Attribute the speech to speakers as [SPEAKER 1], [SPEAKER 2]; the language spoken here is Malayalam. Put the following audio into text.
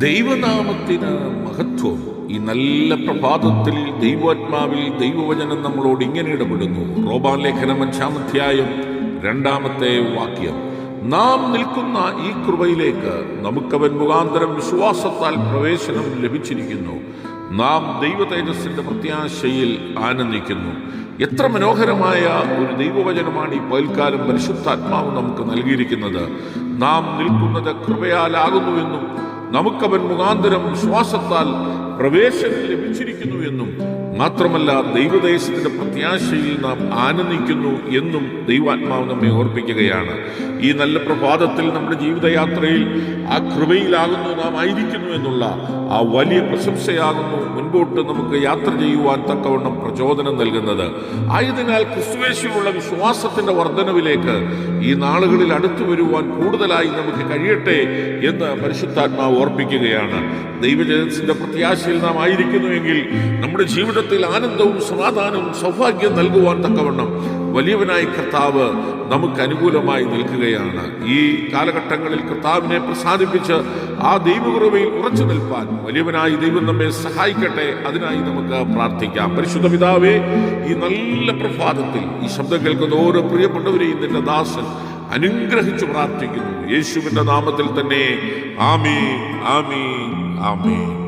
[SPEAKER 1] ദൈവനാമത്തിന് മഹത്വം. ഈ നല്ല പ്രഭാതത്തിൽ ദൈവാത്മാവിൽ ദൈവവചനം നമ്മളോട് ഇങ്ങനെ ഇടപെടുന്നു. റോബാൻ ലേഖനം അഞ്ചാമധ്യായം രണ്ടാമത്തെ വാക്യം. നാം നിൽക്കുന്ന ഈ കൃപയിലേക്ക് നമുക്കവൻ മുഖാന്തരം വിശ്വാസത്താൽ പ്രവേശനം ലഭിച്ചിരിക്കുന്നു. നാം ദൈവ തേജസ്സിന്റെ പ്രത്യാശയിൽ ആനന്ദിക്കുന്നു. എത്ര മനോഹരമായ ഒരു ദൈവവചനമാണ് ഈ പൽക്കാലം പരിശുദ്ധാത്മാവ് നമുക്ക് നൽകിയിരിക്കുന്നത്. നാം നിൽക്കുന്നത് കൃപയാലാകുന്നുവെന്നും നമുക്കവൻ മുഖാന്തരം വിശ്വാസത്താൽ പ്രവേശനം ലഭിച്ചിരിക്കുന്നു എന്നും മാത്രമല്ല ദൈവദേശത്തിന്റെ പ്രത്യാശയിൽ നാം ആനന്ദിക്കുന്നു എന്നും ദൈവാത്മാവ് നമ്മെ ഓർപ്പിക്കുകയാണ്. ഈ നല്ല പ്രഭാതത്തിൽ നമ്മുടെ ജീവിതയാത്രയിൽ ആ കൃപയിലാകുന്നു നാം ആയിരിക്കുന്നു എന്നുള്ള ആ വലിയ പ്രശംസയാകുന്നു. മുൻപോട്ട് നമുക്ക് യാത്ര ചെയ്യുവാൻ തക്കവണ്ണം പ്രചോദനം നൽകുന്നത്. ആയതിനാൽ ക്രിസ്തുവേശിയുള്ള വിശ്വാസത്തിന്റെ വർധനവിലേക്ക് ഈ നാളുകളിൽ അടുത്തു വരുവാൻ കൂടുതലായി നമുക്ക് കഴിയട്ടെ എന്ന് പരിശുദ്ധാത്മാവ് ഓർപ്പിക്കുകയാണ്. ദൈവജനത്തിന്റെ പ്രത്യാശയിൽ നാം ആയിരിക്കുന്നുവെങ്കിൽ നമ്മുടെ ജീവിതത്തിൽ ആനന്ദവും സമാധാനവും സൗഭാഗ്യം നൽകുവാൻ തക്കവണ്ണം വലിയവനായ കർത്താവ് നമുക്ക് അനുകൂലമായി നിൽക്കുകയാണ്. ഈ കാലഘട്ടങ്ങളിൽ കർത്താവിനെ പ്രസാദിപ്പിച്ച് ആ ദൈവകുറവയിൽ ഉറച്ചു നിൽപ്പാൻ വലിയവനായി ദൈവം നമ്മെ സഹായിക്കട്ടെ. അതിനായി നമുക്ക് പ്രാർത്ഥിക്കാം. പരിശുദ്ധ പിതാവേ ഈ നല്ല പ്രഭാതത്തിൽ ഈ ശബ്ദം കേൾക്കുന്ന ഓരോ പ്രിയപ്പെട്ടവരെയും നിന്റെ ദാസൻ അനുഗ്രഹിച്ചു പ്രാർത്ഥിക്കുന്നു. യേശുവിന്റെ നാമത്തിൽ തന്നെ ആമീ ആമീ ആമീ